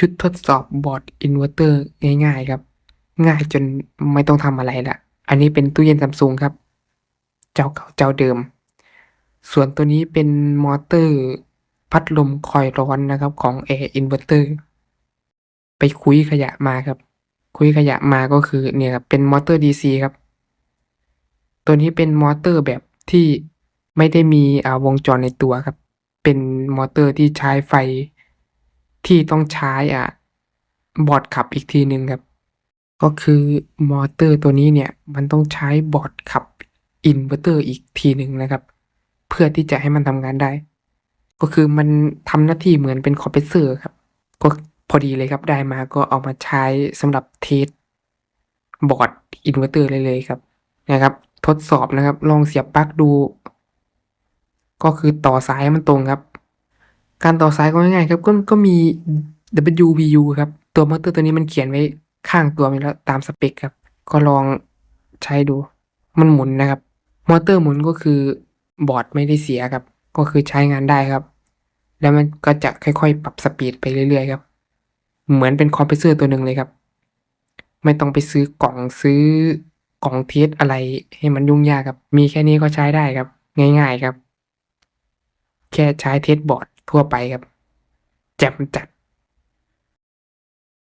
ชุดทดสอบบอร์ดอินเวอร์เตอร์ง่ายๆครับ ง่ายจนไม่ต้องทำอะไรละ อันนี้เป็นตู้เย็นซัมซุงครับ เจ้าเก่าเจ้าเดิม ส่วนตัวนี้เป็นมอเตอร์พัดลมคอยร้อนนะครับของ Air Inverter ไปคุยขยะมาครับ คุยขยะมาก็คือเนี่ยครับเป็นมอเตอร์ DC ครับ ตัวนี้เป็นมอเตอร์แบบที่ไม่ได้มีวงจรในตัวครับ เป็นมอเตอร์ที่ใช้ไฟ ที่ต้องใช้อะบอร์ดขับอีกทีหนึ่งครับ ก็คือมอเตอร์ตัวนี้เนี่ยมันต้องใช้บอร์ดขับอินเวอร์เตอร์อีกทีหนึ่งนะครับ เพื่อที่จะให้มันทำงานได้ ก็คือมันทำหน้าที่เหมือนเป็นคอมเพรสเซอร์ครับ ก็พอดีเลยครับได้มาก็เอามาใช้สำหรับเทสบอร์ดอินเวอร์เตอร์เลยเลยครับนะครับ ทดสอบนะครับ ลองเสียบปลั๊กดู ก็คือต่อสายมันตรงครับ การต่อสายก็ง่ายๆครับก็ก็มี WVU ครับ ตัวมอเตอร์ตัวนี้มันเขียนไว้ข้างตัวมันแล้วตามสเปคครับ ก็ลองใช้ดู มันหมุนนะครับ มอเตอร์หมุนก็คือบอร์ดไม่ได้เสียครับ ก็คือใช้งานได้ครับ แล้วมันก็จะค่อยๆ ปรับสปีดไปเรื่อยๆครับ เหมือนเป็นคอมเพรสเซอร์ตัวหนึ่งเลยครับ ไม่ต้องไปซื้อกล่องซื้อกล่องเทสอะไรให้มันยุ่งยากครับ มีแค่นี้ก็ใช้ได้ครับ ง่าย ๆครับ แค่ใช้เทสบอร์ด ทั่วไปครับแจ่มจัด